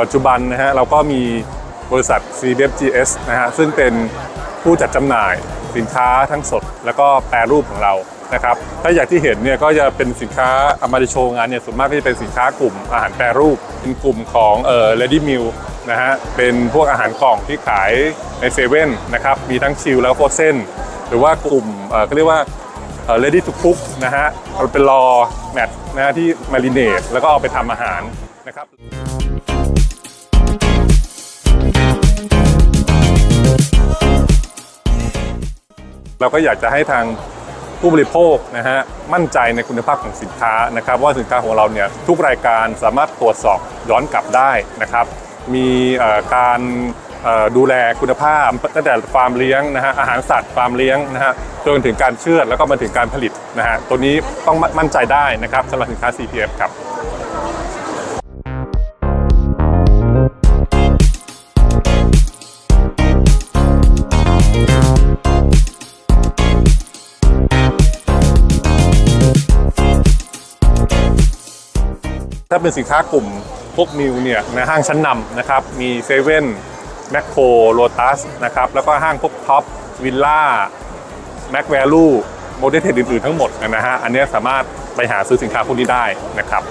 ปัจจุบันนะฮะเราก็มีบริษัท c b f GS นะฮะซึ่งเป็นผู้จัดจำหน่ายสินค้าทั้งสด แล้วก็แปรรูปของเรานะครับถ้าอย่างที่เห็นเนี่ยก็จะเป็นสินค้าอามาในโชงานเนี่ยส่วนมากก็จะเป็นสินค้ากลุ่มอาหารแปรรูป เป็นกลุ่มของเอ่อ ready meal นะฮะเป็นพวกอาหารกล่องที่ขายในเซเว่นนะครับมีทั้งชิลแล้วโฟเซนหรือว่ากลุ่มเอ่อเขาเรียกว่าเอ่อ ready to cook นะฮะเอาเป็นรอแมทนะฮะที่ marinate แล้วก็เอาไปทำอาหารนะครับ เราก็อยากจะให้ทางผู้บริโภคนะฮะมั่นใจในคุณภาพของสินค้านะครับ ว่าสินค้าของเราเนี่ยทุกรายการสามารถตรวจสอบย้อนกลับได้นะครับ มีการดูแลคุณภาพตั้งแต่ฟาร์มเลี้ยงนะฮะอาหารสัตว์ฟาร์มเลี้ยงนะฮะจนถึงการเชื่อดแล้วก็มาถึงการผลิตนะฮะตัวนี้ต้องมั่นใจได้นะครับสำหรับสินค้า CPF ครับ ถ้าเป็นสินค้ากลุ่มพวกมิวเนี่ยในห้างชั้นนำนะครับ มีเซเว่นแมคโครโลตัสนะครับ แล้วก็ห้างพวกท็อปวิลล่าแม็กแวลูโมเดลเทรดอื่นๆทั้งหมดนะฮะ อันนี้สามารถไปหาซื้อสินค้าพวกนี้ได้นะครับ